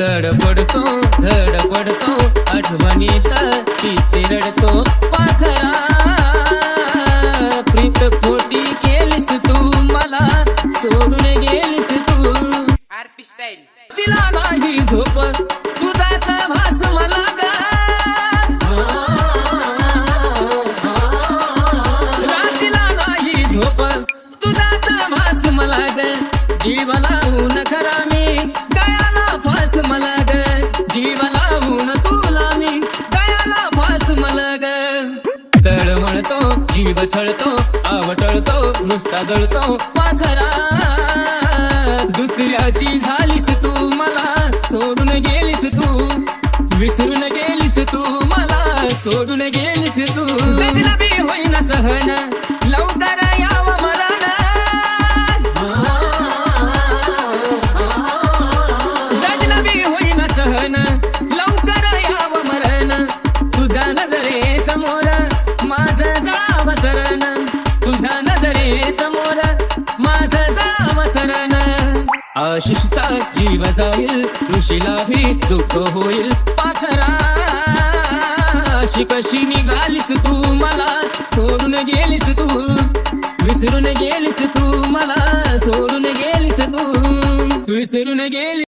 रडतो आठवणीत किती रडतो पाखरा. प्रीत खोटी केलीस तू मला सोडून गेलीस तू. आरपी स्टाईल तिला नाही झोप दुधाचा भास मला रातीला नाही झोप दुधाचा भास मला ग. जीवाला गळ्याला मला ग तळमळतो जीव छळतो आवटळतो नुसता जळतो. पाखरा दुसऱ्याची झालीस तू मला सोडून गेलीस तू. विसरून गेलीस तू मला सोडून गेलीस तू. आशिषचा जीव जाईल ऋषीला भी दुःख होईल पाथरा. अशी कशी निघालीस तू मला सोडून गेलीस तू. विसरून गेलीस तू मला सोडून गेलीस तू. विसरून गेली